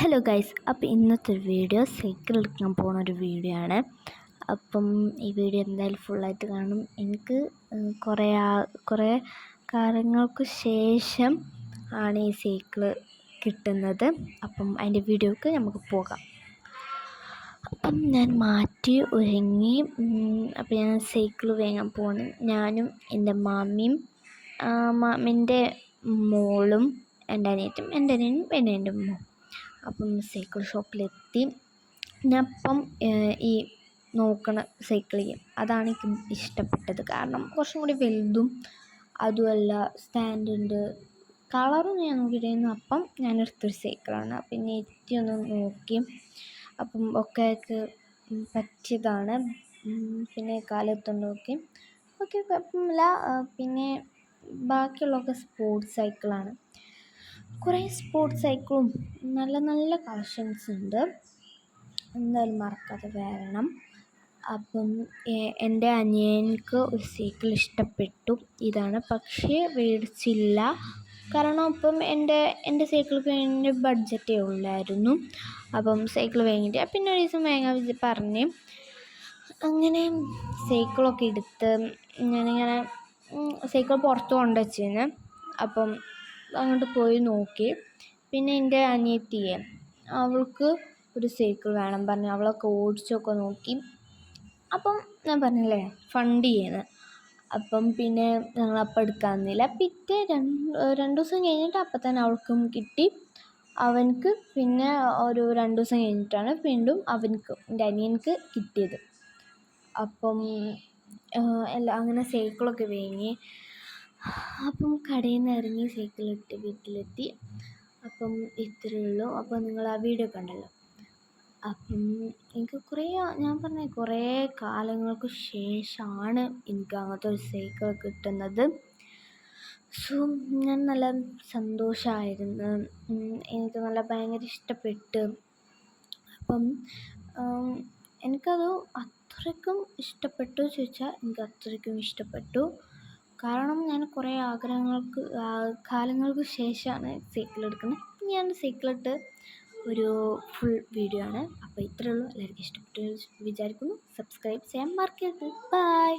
Hello guys അപ്പോൾ ഇന്നത്തെ ഒരു വീഡിയോ സൈക്കിൾ എടുക്കാൻ പോകുന്ന ഒരു വീഡിയോ ആണ്. അപ്പം ഈ വീഡിയോ എന്തായാലും ഫുള്ളായിട്ട് കാണും. എനിക്ക് കുറേ കുറേ കാലങ്ങൾക്ക് ശേഷം ആണ് ഈ സൈക്കിൾ കിട്ടുന്നത്. അപ്പം അതിന്റെ വീഡിയോക്ക് നമുക്ക് പോകാം. അപ്പം ഞാൻ മാറ്റി ഒരുങ്ങി അപ്പം ഞാൻ സൈക്കിൾ വാങ്ങാൻ പോകണം ഞാനും എന്റെ മാമിയും മാമിന്റെ മോളും എന്റെ അനിയറ്റും എന്റെ അനിയനും എന്റെ എന്റെ ഉമ്മ. അപ്പം സൈക്കിൾ ഷോപ്പിലെത്തി. ഞാൻ അപ്പം ഈ നോക്കണ സൈക്കിൾ അതാണ് എനിക്ക് ഇഷ്ടപ്പെട്ടത്. കാരണം കുറച്ചും കൂടി വലുതും അതുമല്ല സ്റ്റാൻഡുണ്ട് കളറും ഞാൻ നോക്കിയിട്ടായിരുന്നു അപ്പം ഞാൻ എടുത്തൊരു സൈക്കിളാണ് പിന്നെ ഒന്ന് നോക്കി. അപ്പം ഒക്കെ പറ്റിയതാണ്. പിന്നെ കാലത്ത് നോക്കി. ഓക്കെ കുഴപ്പമില്ല പിന്നെ ബാക്കിയുള്ളതൊക്കെ സ്പോർട്സ് സൈക്കിളാണ്. കുറേ സ്പോർട്സ് സൈക്കിളും നല്ല നല്ല കളക്ഷൻസ് ഉണ്ട്. എന്തായാലും മറക്കാതെ വരണം. അപ്പം എന്റെ അനിയനക്ക് ഒരു സൈക്കിൾ ഇഷ്ടപ്പെട്ടു. ഇതാണ്. പക്ഷേ മേടിച്ചില്ല. കാരണം അപ്പം എന്റെ എന്റെ സൈക്കിൾക്ക് എന്റെ ബഡ്ജറ്റേ ഉള്ളായിരുന്നു. അപ്പം സൈക്കിൾ വാങ്ങിയിട്ട് പിന്നെ ഒരു ദിവസം വാങ്ങാൻ പറഞ്ഞ്. അങ്ങനെ സൈക്കിളൊക്കെ എടുത്ത് ഞാനിങ്ങനെ സൈക്കിൾ പുറത്ത് കൊണ്ടുവച്ചിരുന്നു. അപ്പം അങ്ങോട്ട് പോയി നോക്കി. പിന്നെ എന്റെ അനിയത്തിയെ അവൾക്ക് ഒരു സൈക്കിൾ വേണം പറഞ്ഞു. അവളൊക്കെ ഓടിച്ചൊക്കെ നോക്കി. അപ്പം ഞാൻ പറഞ്ഞില്ലേ ഫണ്ട് ചെയ്യുന്നത് അപ്പം പിന്നെ ഞങ്ങളപ്പം എടുക്കാൻ നിന്നില്ല. പിറ്റേ രണ്ട് രണ്ട് ദിവസം കഴിഞ്ഞിട്ട് അപ്പം തന്നെ അവൾക്കും കിട്ടി. അവനക്ക് പിന്നെ ഒരു രണ്ട് ദിവസം കഴിഞ്ഞിട്ടാണ് വീണ്ടും അവനക്ക് എന്റെ അനിയനക്ക് കിട്ടിയത്. അപ്പം എല്ലാം അങ്ങനെ സൈക്കിളൊക്കെ വാങ്ങി അപ്പം കടയിൽ നിന്ന് ഇറങ്ങി സൈക്കിളിട്ട് വീട്ടിലെത്തി. അപ്പം ഇത്രയേ ഉള്ളൂ. അപ്പം നിങ്ങൾ ആ വീഡിയോ കണ്ടല്ലോ. അപ്പം എനിക്ക് കുറേ ഞാൻ പറഞ്ഞ കുറേ കാലങ്ങൾക്ക് ശേഷമാണ് എനിക്ക് അങ്ങനത്തെ ഒരു സൈക്കിൾ കിട്ടുന്നത്. സോ ഞാൻ നല്ല സന്തോഷമായിരുന്നു. എനിക്ക് നല്ല ഭയങ്കര ഇഷ്ടപ്പെട്ട്. അപ്പം എനിക്കത് അത്രയ്ക്കും ഇഷ്ടപ്പെട്ടു ചോദിച്ചാൽ എനിക്ക് അത്രയ്ക്കും ഇഷ്ടപ്പെട്ടു. കാരണം ഞാൻ കുറേ ആഗ്രഹങ്ങൾക്ക് കാലങ്ങൾക്ക് ശേഷമാണ് സൈക്കിൾ എടുക്കുന്നത്. ഞാൻ സൈക്കിളിട്ട് ഒരു ഫുൾ വീഡിയോ ആണ്. അപ്പോൾ ഇത്രയേ ഉള്ളൂ. എല്ലാവർക്കും ഇഷ്ടപ്പെട്ടു വിചാരിക്കുന്നു. സബ്സ്ക്രൈബ് ചെയ്യാൻ മറക്കരുത്. ബൈ